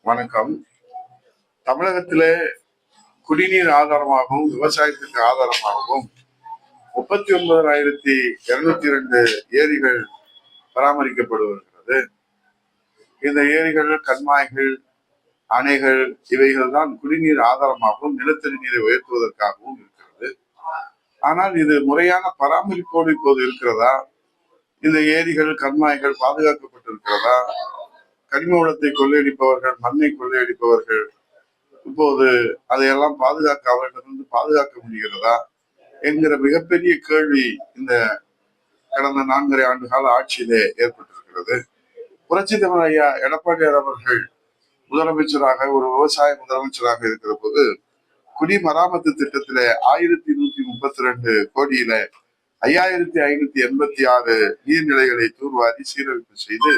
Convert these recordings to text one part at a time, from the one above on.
வணக்கம். தமிழகத்திலே குடிநீர் ஆதாரமாகவும் விவசாயத்திற்கு ஆதாரமாகவும் முப்பத்தி ஒன்பதாயிரத்தி இருநூத்தி இரண்டு ஏரிகள் பராமரிக்கப்பட்டு வருகிறது. இந்த ஏரிகள் கண்மாய்கள் அணைகள் இவைகள் தான் குடிநீர் ஆதாரமாகவும் நிலத்தடி நீரை உயர்த்துவதற்காகவும் இருக்கிறது. ஆனால் இது முறையான பராமரிப்போடு இப்போது இருக்கிறதா? இந்த ஏரிகள் கண்மாய்கள் பாதுகாக்கப்பட்டிருக்கிறதா? கனிம வளத்தை கொள்ளையடிப்பவர்கள் மண்ணை கொள்ளையடிப்பவர்கள் இப்போது அதையெல்லாம் பாதுகாக்க அவர்களிடமிருந்து பாதுகாக்க முடிகிறதா என்கிற மிகப்பெரிய கேள்வி இந்த கடந்த நான்கரை ஆண்டு கால ஆட்சியிலே ஏற்பட்டிருக்கிறது. புரட்சி தமிழ் ஐயா எடப்பாடியார் அவர்கள் முதலமைச்சராக ஒரு விவசாய முதலமைச்சராக இருக்கிற போது குடிமராமத்து திட்டத்திலே ஆயிரத்தி நூத்தி முப்பத்தி ரெண்டு கோடியில ஐயாயிரத்தி ஐநூத்தி எண்பத்தி ஆறு நீர்நிலைகளை தூர்வாரி சீரமைப்பு செய்து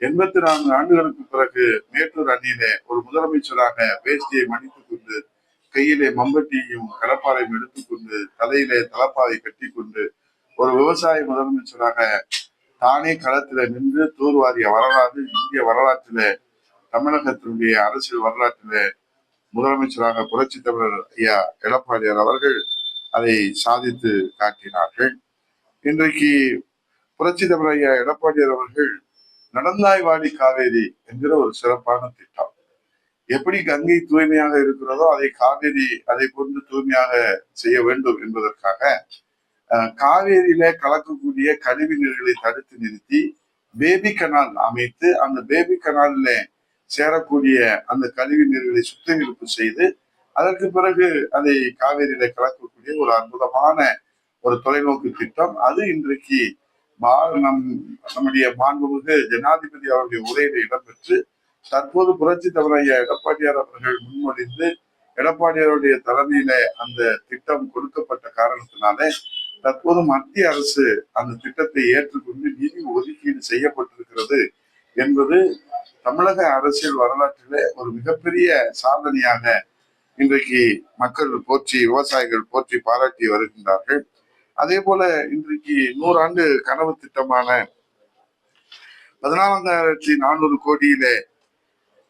எண்பத்தி நான்கு ஆண்டுகளுக்கு பிறகு மேட்டூர் அணியிலே ஒரு முதலமைச்சராக வேஷ்டியை மடித்துக் கொண்டு கையிலே மம்பட்டியையும் கடப்பாறையும் எடுத்துக்கொண்டு தலையிலே தலப்பாவை கட்டி கொண்டு ஒரு விவசாய முதலமைச்சராக தானே களத்தில நின்று தூர்வாரிய வரலாறு இந்திய வரலாற்றிலே தமிழகத்தினுடைய அரசியல் வரலாற்றிலே முதலமைச்சராக புரட்சி தமிழர் ஐயா எடப்பாடியார் அவர்கள் அதை சாதித்து காட்டினார்கள். இன்றைக்கு புரட்சி தமிழர் ஐயா எடப்பாடியார் அவர்கள் நடந்தாய்வாடி காவேரி என்கிற ஒரு சிறப்பான திட்டம். எப்படி கங்கை தூய்மையாக இருக்கிறதோ அதை காவேரி அதை கொண்டு தூய்மையாக செய்ய வேண்டும் என்பதற்காக அஹ், காவேரியில கலக்கக்கூடிய கழிவு நீர்களை தடுத்து நிறுத்தி பேபி கனால் அமைத்து அந்த பேபி கனாலில சேரக்கூடிய அந்த கழிவு நீர்களை சுத்திகரிப்பு செய்து அதற்கு பிறகு அதை காவேரியில கலக்கக்கூடிய ஒரு அற்புதமான ஒரு தொலைநோக்கு திட்டம். அது இன்றைக்கு நம் நம்முடைய மாண்புமிகு ஜனாதிபதி அவருடைய உரையில இடம்பெற்று தற்போது புரட்சி தமிழைய எடப்பாடியார் அவர்கள் முன்மொழிந்து எடப்பாடியாருடைய தலைமையில அந்த திட்டம் கொடுக்கப்பட்ட காரணத்தினாலே தற்போது மத்திய அரசு அந்த திட்டத்தை ஏற்றுக்கொண்டு நிதி ஒதுக்கீடு செய்யப்பட்டிருக்கிறது என்பது தமிழக அரசியல் வரலாற்றிலே ஒரு மிகப்பெரிய சாதனையாக இன்றைக்கு மக்கள் போற்றி விவசாயிகள் போற்றி பாராட்டி வருகின்றார்கள். அதே போல இன்றைக்கு நூறாண்டு கனவு திட்டமான பதினாலாயிரத்தி நானூறு கோடியிலே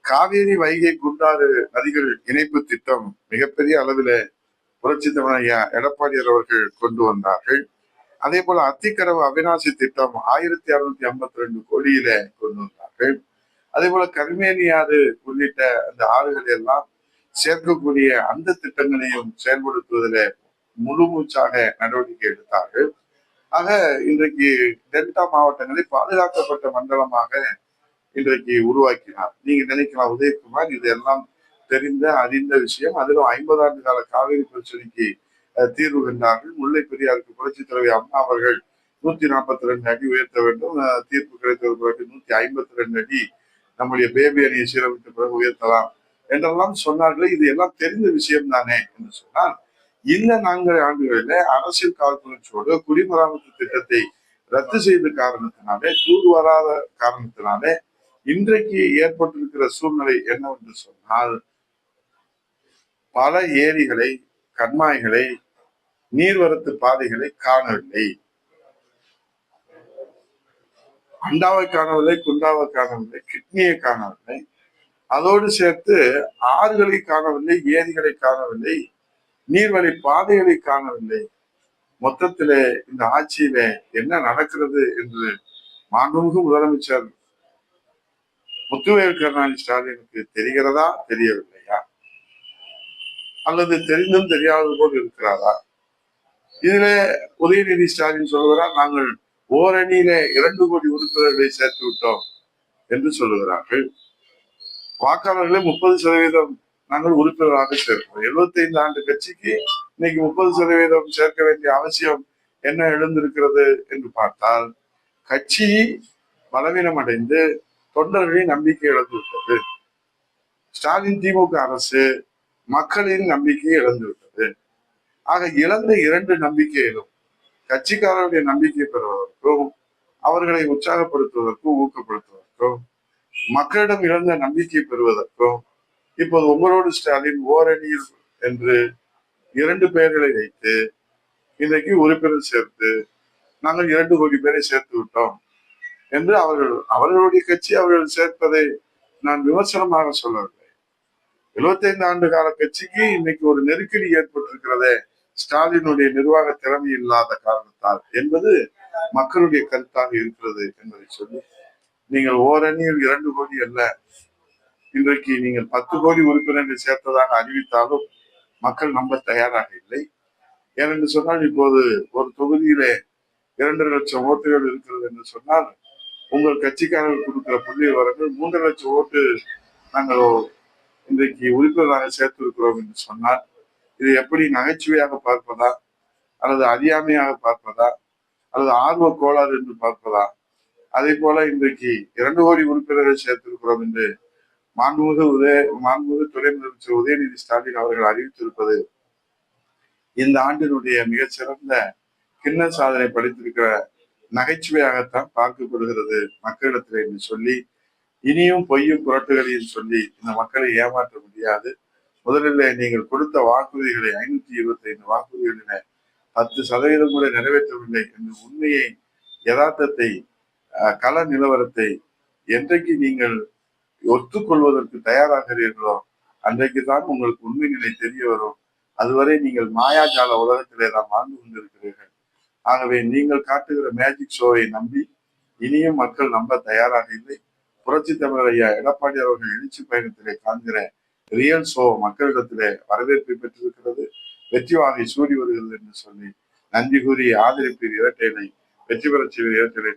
காவேரி வைகை குண்டாறு நதிகள் இணைப்பு திட்டம் மிகப்பெரிய அளவில புரட்சி தமிழையா எடப்பாடியார் அவர்கள் கொண்டு வந்தார்கள். அதே போல அத்திக்கடவு அவிநாசி திட்டம் ஆயிரத்தி அறுநூத்தி ஐம்பத்தி ரெண்டு கோடியில கொண்டு வந்தார்கள். அதே போல கருமேனியாறு உள்ளிட்ட அந்த ஆறுகள் எல்லாம் சேர்க்கக்கூடிய அந்த திட்டங்களையும் செயல்படுத்துவதில் முழு மூச்சாக நடவடிக்கை எடுத்தார்கள். ஆக இன்றைக்கு டெல்டா மாவட்டங்களை பாதுகாக்கப்பட்ட மண்டலமாக இன்றைக்கு உருவாக்கினார். நீங்க நினைக்கலாம் உதயகுமார் இதெல்லாம் தெரிந்த அறிந்த விஷயம். அதிலும் ஐம்பது ஆண்டு கால காவிரி பிரச்சனைக்கு தீர்வு கண்டார்கள். முல்லை பெரியாருக்கு புரட்சி தலைவி அம்மா அவர்கள் நூத்தி நாற்பத்தி ரெண்டு அடி உயர்த்த வேண்டும். தீர்ப்பு கிடைத்தது பிறகு நூத்தி ஐம்பத்தி ரெண்டு அடி நம்முடைய பேபி அணியை சீரமைத்த பிறகு உயர்த்தலாம் என்றெல்லாம் சொன்னார்களே. இது எல்லாம் தெரிந்த விஷயம் தானே என்று சொன்னால் இந்த நான்கு ஆண்டுகளில அரசியல் காழ்ப்புணர்ச்சியோடு குடிமராமத்து திட்டத்தை ரத்து செய்த காரணத்தினாலே தூர் வராத காரணத்தினாலே இன்றைக்கு ஏற்பட்டிருக்கிற சூழ்நிலை என்னவென்று சொன்னால் பல ஏரிகளை கண்மாய்களை நீர்வரத்து பாதைகளை காணவில்லை. அண்டாவை காணவில்லை குண்டாவை காணவில்லை கிட்னியை காணவில்லை. அதோடு சேர்த்து ஆறுகளை காணவில்லை ஏரிகளை காணவில்லை. நீர்வழி பாதைகளை காணவில்லை. மொத்தத்திலே இந்த ஆட்சியில என்ன நடக்கிறது என்று மாண்புமிகு முதலமைச்சர் முத்துவேல் கருணாநிதி ஸ்டாலினுக்கு தெரிகிறதா தெரியவில்லையா? அல்லது தெரிந்தும் தெரியாதது போல் இருக்கிறாரா இதுல உதயநிதி ஸ்டாலின் சொல்கிறார் நாங்கள் ஓரணியில இரண்டு கோடி உறுப்பினர்களை சேர்த்து விட்டோம் என்று சொல்லுகிறார்கள். வாக்காளர்களை முப்பது சதவீதம் நாங்கள் உறுப்பினராக சேர்க்கிறோம். 75 ஆண்டு கட்சிக்கு இன்னைக்கு முப்பது சதவீதம் சேர்க்க வேண்டிய அவசியம் என்ன எழுந்திருக்கிறது என்று பார்த்தால் கட்சி பலவீனம் அடைந்து தொண்டர்களின் நம்பிக்கை இழந்துவிட்டது. ஸ்டாலின் திமுக அரசு மக்களின் நம்பிக்கையை இழந்து விட்டது ஆக இழந்த இரண்டு நம்பிக்கையிலும் கட்சிக்காரருடைய நம்பிக்கை பெறுவதற்கும் அவர்களை உற்சாகப்படுத்துவதற்கும் ஊக்கப்படுத்துவதற்கும் மக்களிடம் இழந்த நம்பிக்கை பெறுவதற்கும் இப்போது உங்களோடு ஸ்டாலின் ஓரணியில் என்று இரண்டு பெயர்களை வைத்து இன்றைக்கு உறுப்பினர் சேர்த்து நாங்கள் இரண்டு கோடி பேரை சேர்த்து விட்டோம் என்று அவர்கள் அவர்களுடைய கட்சி அவர்கள் சேர்ப்பதை நான் விமர்சனமாக சொல்லவில்லை. 75 ஆண்டு கால கட்சிக்கு இன்னைக்கு ஒரு நெருக்கடி ஏற்பட்டிருக்கிறதே ஸ்டாலினுடைய நிர்வாக திறமை இல்லாத காரணத்தால் என்பது மக்களுடைய கருத்தாக இருக்கிறது என்பதை சொல்லி நீங்கள் ஓரணியில் இரண்டு கோடி அல்ல இன்றைக்கு நீங்கள் பத்து கோடி உறுப்பினர்கள் சேர்த்ததாக அறிவித்தாலும் மக்கள் நம்ப தயாராக இல்லை. ஏனென்று சொன்னால் இப்போது ஒரு தொகுதியிலே இரண்டரை லட்சம் ஓட்டுகள் இருக்கிறது என்று சொன்னால் உங்கள் கட்சிக்காரர்கள் கொடுக்கிற புள்ளி விவரங்கள் மூன்று லட்சம் ஓட்டு நாங்கள் இன்றைக்கு உறுப்பினராக சேர்த்திருக்கிறோம் என்று சொன்னால் இது எப்படி நகைச்சுவையாக பார்ப்பதா? அல்லது அறியாமையாக பார்ப்பதா? அல்லது ஆர்வ கோளாறு என்று பார்ப்பதா? அதே போல இன்றைக்கு இரண்டு கோடி உறுப்பினர்கள் சேர்த்திருக்கிறோம் என்று மாண்புமிகு உதய மாண்புமிகு துறை முதலமைச்சர் உதயநிதி ஸ்டாலின் அவர்கள் அறிவித்திருப்பது இந்த ஆண்டினுடைய மிகச்சிறந்த கிண்ண சாதனை படைத்திருக்கிற நகைச்சுவையாகத்தான் பார்க்கப்படுகிறது மக்களிடத்தில் என்று சொல்லி இனியும் பொய்யும் புரட்டுகளையும் சொல்லி இந்த மக்களை ஏமாற்ற முடியாது. முதலில் நீங்கள் கொடுத்த வாக்குறுதிகளை ஐநூத்தி இருபத்தி ஐந்து வாக்குறுதிகளின பத்து சதவீதம் கூட நிறைவேற்றவில்லை என்ற உண்மையை யதார்த்தத்தை அஹ், கள நிலவரத்தை என்றைக்கு நீங்கள் ஒத்துக்கொள்வதற்கு தயாராகிறீர்களோ அன்றைக்கு தான் உங்களுக்கு உண்மை நிலை தெரிய வரும். அதுவரை நீங்கள் மாயாஜால உலகத்திலே தான் வாழ்ந்து கொண்டிருக்கிறீர்கள். ஆகவே நீங்கள் காட்டுகிற மேஜிக் ஷோவை நம்பி இனியும் மக்கள் நம்ப தயாராக இல்லை. புரட்சி தமிழர் ஐயா எடப்பாடி அவர்கள் எழுச்சி பயணத்திலே காண்கிற ரியல் ஷோ மக்களிடத்திலே வரவேற்பை பெற்றிருக்கிறது. வெற்றி வாகை சூடி வருகிறது என்று சொல்லி நன்றி கூறி ஆதரிப்பீர் இரட்டையினை வெற்றி பெறச் செய்வீர் இரட்டையினை